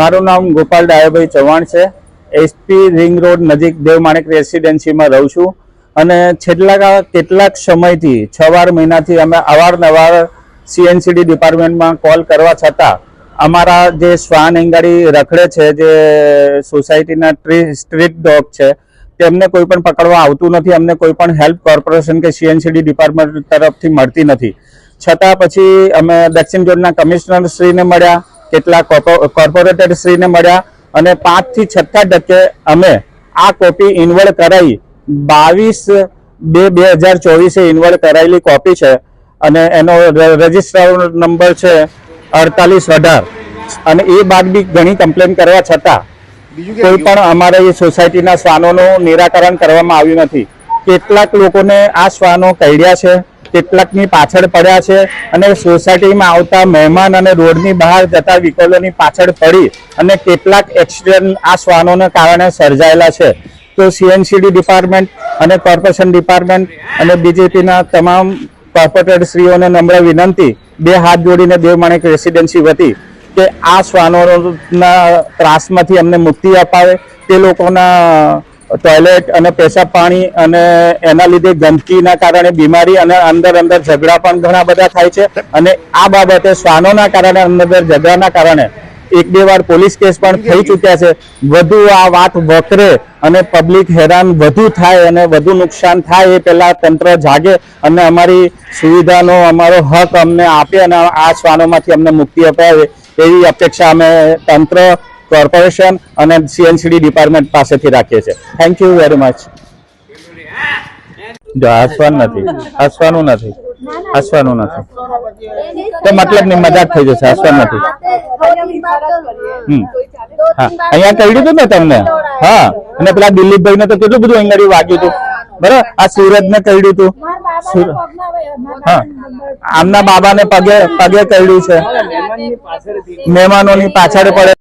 મારું નામ ગોપાલ ડાયાભાઈ ચૌહાણ છે. એસપી રિંગ રોડ નજીક દેવમાણેક રેસિડેન્સીમાં રહું છું. અને છેલ્લા કેટલાક સમયથી છ વાર મહિનાથી અમે અવારનવાર સીએનસીડી ડિપાર્ટમેન્ટમાં કોલ કરવા છતાં અમારા જે શ્વાન એંગાડી રખડે છે, જે સોસાયટીના સ્ટ્રીટ ડોગ છે, તેમને કોઈ પણ પકડવા આવતું નથી. અમને કોઈ પણ હેલ્પ કોર્પોરેશન કે સીએનસીડી ડિપાર્ટમેન્ટ તરફથી મળતી નથી. છતાં પછી અમે દક્ષિણ ઝોનના કમિશનર શ્રીને મળ્યા કેટલાક કોર્પોરેટર શ્રીને મળ્યા અને પાંચથી છઠ્ઠા ટકે અમે આ કોપી ઇન્વોલ્વ કરાવી બાવીસ બે બે હજાર ચોવીસે ઇન્વોલ્વ કરાયેલી કોપી છે અને એનો રજિસ્ટર નંબર છે અડતાલીસ અઢાર. અને એ બાદ બી ઘણી કમ્પ્લેન કરવા છતાં કોઈ પણ અમારા એ સોસાયટીના શ્વાનોનું નિરાકરણ કરવામાં આવ્યું નથી. કેટલાક લોકોને આ શ્વાનો કહ્યા છે. કેટલાકની પાછળ પડ્યા છે અને સોસાયટીમાં આવતા મહેમાન અને રોડની બહાર જતા વ્હીકલોની પાછળ પડી અને કેટલાક એક્સિડન્ટ આ શ્વાનોને કારણે સર્જાયેલા છે. તો સીએનસીડી ડિપાર્ટમેન્ટ અને કોર્પોરેશન ડિપાર્ટમેન્ટ અને બીજેપીના તમામ કોર્પોરેટર શ્રીઓને નમ્ર વિનંતી, બે હાથ જોડીને દેવમાણેક રેસિડેન્સી વતી કે આ શ્વાનોના ત્રાસમાંથી અમને મુક્તિ અપાવે. તે લોકોના ટોયલેટ અને પેશાબ પાણી અને એના લીધે ગંદકીના કારણે બીમારી અને અંદર અંદર ઝઘડા પણ ઘણા બધા થાય છે. અને આ બાબતે શ્વાનોના કારણે અંદર ઝઘડાના કારણે એક બે વાર પોલીસ કેસ પણ થઈ ચૂક્યા છે. વધુ આ વાત વકરે અને પબ્લિક હેરાન વધુ થાય અને વધુ નુકસાન થાય એ પહેલા તંત્ર જાગે અને અમારી સુવિધાનો અમારો હક અમને આપે અને આ શ્વાનોમાંથી અમને મુક્તિ અપાવે એવી અપેક્ષા અમે તંત્ર કોર્પોરેશન અને સીએનસીડી ડિપાર્ટમેન્ટ પાસેથી રાખીએ છીએ. થેન્ક યુ વેરી મચ જો હસવાનું નથી હસવાનું નથી હસવાનું નથી. તો મતલબની મજાક થઈ જશે, હસવાનું નથી. હા, અહીંયા કહી દીધું ને તમને? હા, અને પેલા દિલીપભાઈ ને તો કેટલું બધું અહીંયા વાગ્યું હતું. બરાબર? આ સુરજ ને કહ્યું હતું હા. આમના બાબાને પગે પગે કહ્યું છે. મહેમાનોની પાછળ પડે.